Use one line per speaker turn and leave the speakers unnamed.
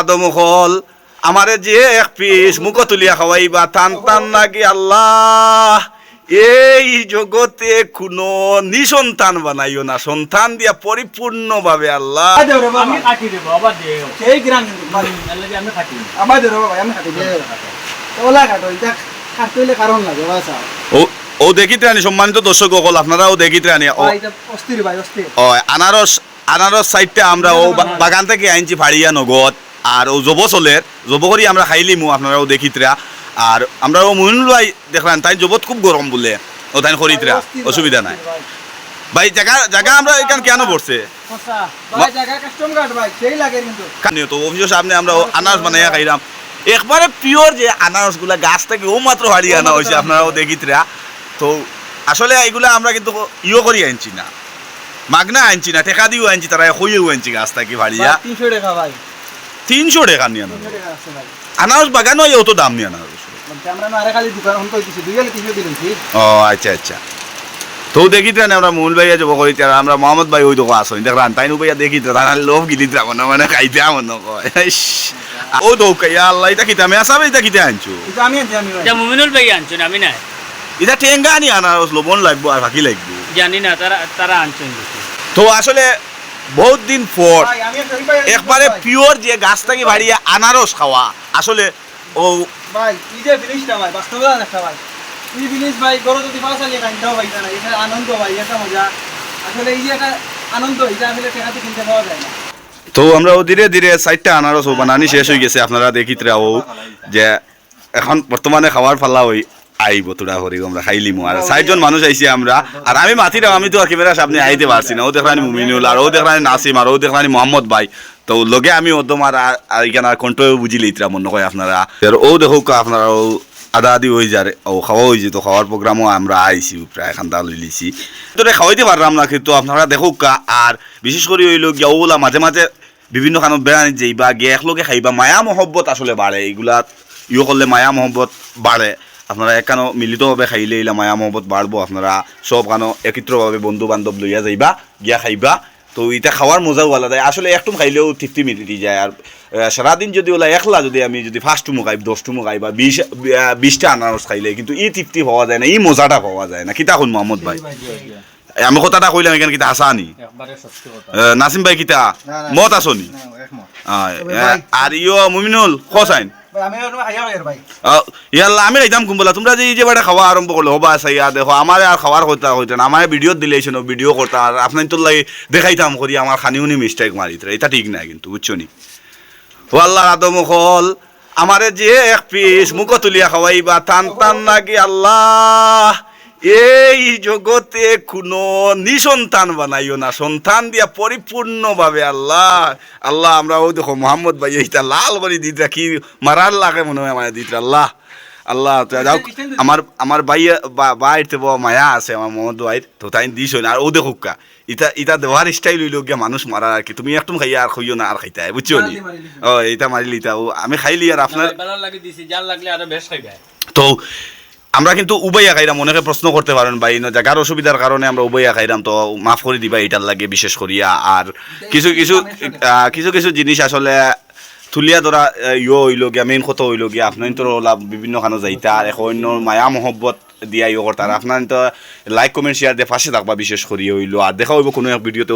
আদম হল আমারে যে এক পিস মুখ তুলিয়া খাওয়াইবা টান টান নাকি আল্লাহ এই জগতে কোনো নিসন্তান বানাইও না। সন্তান দিয়া আল্লাহ।
কারণ লাগে বাসা
ও ও দেখিতে আনি সম্মানিত দর্শক সকল আপনারাও আনি ও
অস্থির
ও আনারস আনারস সাইডটা আমরা ও বাগান থেকে আনছি ফাড়িয়া নগদ। আর ও জব চলের জব করি আমরা খাইলিমু আপনারাও দেখিতরা আর আমরা ও মহিনুল ভাই দেখলাম তাই জবত খুব গরম বলে ও তাই খরিতরা অসুবিধা নাই। ভাই জায়গা জায়গা আমরা এখানে কেন পড়ছে? তো অফিসের সামনে আমরা আনারস বানাইয়া খাইলাম। একবারে পিওর যে আনারসগুলা গাছ থেকে ও মাত্র হারিয়ে আনা হয়েছে আপনারাও দেখিতরা তো আসলে এগুলা আমরা কিন্তু ইয়ে করি আনছি না। মাগনা আনছি না টেকা দিয়েও আনছি তারা হইয়েও আনছি গাছ থেকে ভাড়িয়া।
তিনশো টাকা ভাই
তিনশো টাকা নিয়ে আনা
তিনশো টাকা
আনারস বাগানও অত দাম নিয়ে আনারস
বলতে আমরা না আরে খালি দোকান হন কই দিছি দুই গেলে তিনশো দিলেন ঠিক?
ও আচ্ছা আচ্ছা। তো দেখি না আমরা মূল ভাইয়া যাব করি তারা আমরা মোহাম্মদ ভাই ওই দোকান আসো দেখলাম তাই ভাইয়া দেখি তো তারা লোভ গিলি মনে মানে খাইতে মনে কয়। ইস, ও দৌকা ইয়া আল্লাহ এটা কিতা আমি আসাবে এটা কিতা আনছো?
আমি আনছি
এটা মুমিনুল ভাই আনছেন আমি নাই?
এটা টেঙ্গা আনি আনারস লবণ লাগবো আর ফাঁকি লাগবো।
জানি না তারা তারা আনছেন।
তো আসলে বহুত দিন পর একবারে পিওর যে গাছ থেকে বাড়িয়ে আনারস খাওয়া। আসলে ও
ভাই এই যে জিনিসটা ভাই একটা ভাই। এই জিনিস ভাই গরু যদি ভাই না এটা আনন্দ ভাই এটা মজা। আসলে এই যে একটা আনন্দ এটা আসলে টেকাতে কিনতে পাওয়া যায় না।
তো আমরা ধীরে ধীরে সাইডটা আনারস বানানি শেষ হয়ে গেছে আপনারা দেখিতরা ও যে এখন বর্তমানে খাওয়ার ফাল্লা ওই আইব তোরা হরি আমরা খাইলিমু। আর চারজন মানুষ আইছি আমরা। আর আমি মাতিরাম আমি তো আর ক্যামেরার সামনে আইতে পারছি না। ও দেখলানি মুমিনুল আর ও দেখলানি নাসিম আর ও দেখলানি মোহাম্মদ ভাই। তো লগে আমি ও তোমার আর এখানে আর কণ্ঠ বুঝি লইতরা মনে হয় আপনারা। ও দেখো আপনারা ও আদা আদি হয়ে যারে ও খাওয়া হয়েছে তো খাওয়ার প্রোগ্রামও আমরা আইছি প্রায় খান্তা লই লিছি। তো খাওয়াইতে পারলাম না কিন্তু আপনারা দেখুক কা আর বিশেষ করে হইল গিয়া ওলা মাঝে মাঝে বিভিন্ন খানত বেড়ানি যাইবা গিয়ে একলগে খাইবা মায়া মহব্বত আসলে বাড়ে। এইগুলা ইয়ে করলে মায়া মহব্বত বাড়ে। আপনারা একানো মিলিতভাবে খাইলে এইলা মায়া মহব্বত বাড়বো আপনারা সব কানো একত্রভাবে বন্ধু বান্ধব লইয়া যাইবা গিয়া খাইবা। তো এটা খাওয়ার মজাও আলাদা। আসলে একটু খাইলেও তৃপ্তি মিটি যায়। আর সারাদিন যদি ওলা একলা যদি আমি যদি ফার্স্ট টুমো খাই দশ টুমো খাই বা বিশ বিশটা আনারস খাইলে কিন্তু ই তৃপ্তি পাওয়া যায় না ই মজাটা পাওয়া যায় না। কিতা শুন মোহাম্মদ ভাই? আমি কথাটা কইলাম এখানে কিতা হাসা নি?
একবারে সত্যি কথা
আহ, নাসিম ভাই কিতা। মত আসনি আর ইয়ো মুমিনুল খসাইন
আমি
খাইতাম কুম্বলা। তোমরা যে এই যে বেটা খাওয়া আরম্ভ করল, হবা সাইয়া দেখো, আমার আর খাওয়ার কথা হইতে না। আমার ভিডিও দিলেছেন ভিডিও করতাম আর আপনার তো লাগে দেখাইতাম করি, আমার খানিউনি মিস্টেক মারিত এটা ঠিক না কিন্তু, বুঝছ নি? আল্লাহ আদম হল আমারে যে এক পিস মুখ তুলিয়া খাওয়াইবা, টান টান নাকি আল্লাহ। এই জগতে কোনো নিসন্তান বানাইও না। সন্তান দিয়া পরিপূর্ণভাবে আল্লাহ। আল্লাহ আমরা ও দেখো মোহাম্মদ ভাই এইটা লাল বাড়ি দিতে কি মারার লাগে মনে হয় আমার দিতে আল্লাহ আল্লাহ তো যাও আমার আমার ভাই বাইরতে বড় মায়া আছে আমার মোহাম্মদ ভাইয়ের তো তাই দিস না। আর ও দেখো কা ইটা ইটা দেওয়ার স্টাইল হইল গিয়া মানুষ মারার আর কি। তুমি একদম খাইয়া আর খাইও না আর খাইতে বুঝছ নি? ও এটা মারিলি তা ও আমি খাইলি আর আপনার
বেলা লাগি দিছি জাল লাগলে আরও বেশ খাইবে।
তো আমরা কিন্তু উবাইয়া খাইরাম অনেকে প্রশ্ন করতে পারেন ভাই ন জায়গার অসুবিধার কারণে আমরা উবাইয়া খাইরাম তো মাফ করে দিবা এটার লাগে বিশেষ করিয়া। আর কিছু কিছু কিছু কিছু জিনিস আসলে তুলিয়া ধরা ইয়ে হইল গিয়া মেইন কথা হইল গিয়া আপনার তো বিভিন্ন খানো যাইতা আর এখন অন্য মায়া মহব্বত দিয়া ইয়ে করতার। আপনার তো লাইক কমেন্ট শেয়ার দিয়ে পাশে থাকবা বিশেষ করিয়া হইল আর দেখা হইব কোনো এক ভিডিওতে